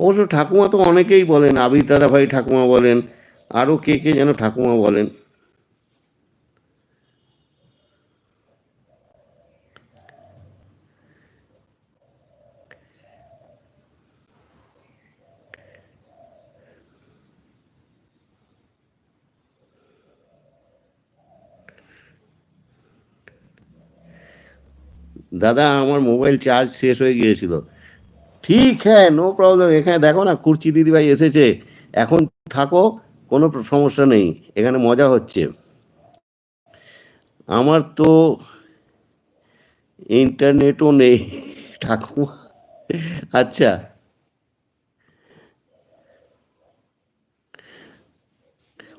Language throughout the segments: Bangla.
অবশ্য ঠাকুমা তো অনেকেই বলেন আবির দাদা ভাই ঠাকুমা বলেন আরও কে কে যেন ঠাকুমা বলেন। দাদা, আমার মোবাইল চার্জ শেষ হয়ে গিয়েছিল। ঠিক হ্যাঁ নো প্রবলেম এখানে দেখো না, কুর্চি দিদিভাই এসেছে। এখন থাকো, কোনো সমস্যা নেই। এখানে মজা হচ্ছে। আমার তো ইন্টারনেটও নেই, ঠাকুমা। আচ্ছা।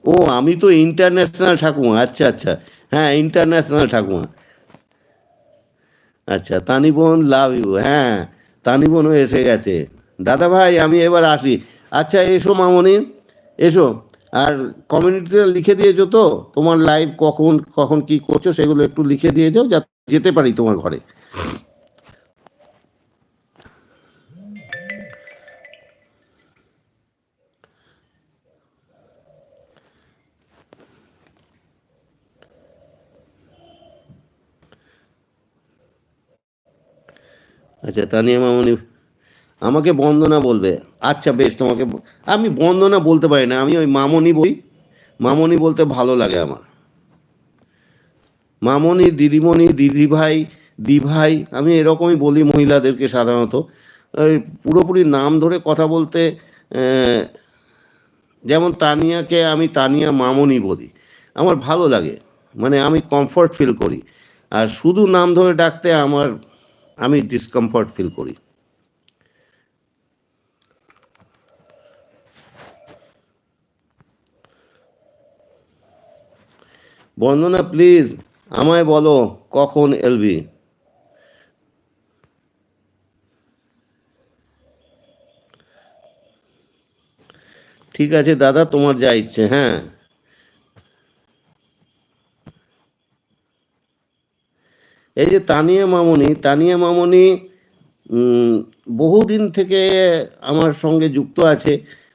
ও, আমি তো ইন্টারন্যাশনাল ঠাকুমা। আচ্ছা আচ্ছা। হ্যাঁ ইন্টারন্যাশনাল ঠাকুমা। আচ্ছা তানিবন লাভ ইউ হ্যাঁ। তানিবনও এসে গেছে। দাদা ভাই আমি এবার আসি। আচ্ছা এসো মামনি, এসো। আর কমিউনিটিতে লিখে দিয়েছ তো? তোমার লাইভ কখন কখন কি করছ সেগুলো একটু লিখে দিয়েছ যাতে যেতে পারি তোমার ঘরে। আচ্ছা তানিয়া মামনি আমাকে বন্দনা বলবে। আচ্ছা বেশ, তোমাকে আমি বন্দনা বলতে পারি না, আমি ওই মামনি বই মামনি বলতে ভালো লাগে আমার। মামনি, দিদিমণি, দিদিভাই, দিভাই, আমি এরকমই বলি মহিলাদেরকে সাধারণত। ওই পুরোপুরি নাম ধরে কথা বলতে যেমন তানিয়াকে আমি তানিয়া মামনি বলি। আমার ভালো লাগে মানে আমি কমফর্ট ফিল করি। আর শুধু নাম ধরে ডাকতে আমার আমি ডিসকমফর্ট ফিল করি। বন্দনা প্লিজ আমায় বলো কখন এলবি? ঠিক আছে দাদা, তোমার যা ইচ্ছে হ্যাঁ। এই যে তানিয়া মামনি তানিয়া মামনি বহুদিন থেকে আমার সঙ্গে যুক্ত আছে।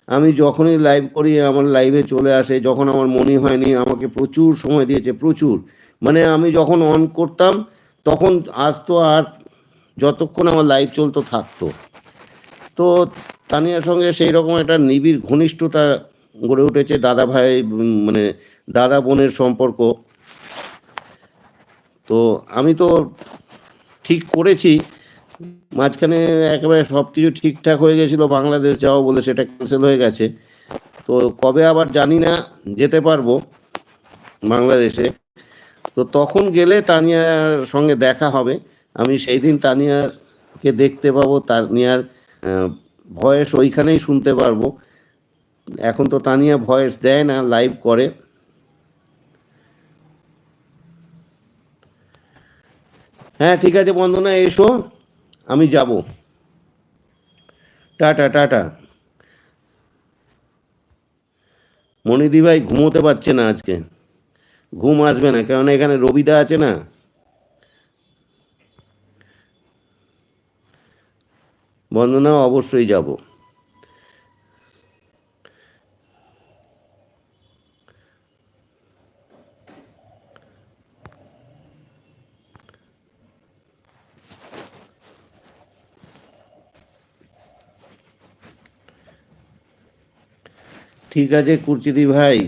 আমি যখনই লাইভ করি, আমার লাইভে চলে আসে। যখন আমার মনে হয়নি, আমাকে প্রচুর সময় দিয়েছে, প্রচুর। মানে আমি যখন অন করতাম, তখন আসতো আর যতক্ষণ আমার লাইভ চলতো, থাকতো। তো তানিয়ার সঙ্গে সেই রকম একটা নিবিড় ঘনিষ্ঠতা গড়ে উঠেছে দাদা ভাই মানে দাদা বোনের সম্পর্ক। তো আমি তো ঠিক করেছি। মাঝখানে একেবারে সব কিছু ঠিকঠাক হয়ে গেছিল, বাংলাদেশ যাওয়া বলে সেটা ক্যান্সেল হয়ে গেছে। তো কবে আবার জানি না, যেতে পারব বাংলাদেশে। তো তখন গেলে তানিয়ার সঙ্গে দেখা হবে। আমি সেই দিন তানিয়াকে দেখতে পাবো, তানিয়ার ভয়েস ওইখানেই শুনতে পারব। এখন তো তানিয়া ভয়েস দেয় না লাইভ করে। হ্যাঁ ঠিক আছে বন্দনা এসো, আমি যাব। Tata tata. মনিদি ভাই ঘুমোতে পারছে না আজকে। ঘুম আসবে না, কেননা এখানে রবিদা আছে না। বন্দনা অবশ্যই যাব। ঠিক আছে কুরচিদি ভাই।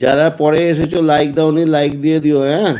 যারা পরে এসেছ লাইক দাওনি লাইক দিয়ে দিও হ্যাঁ?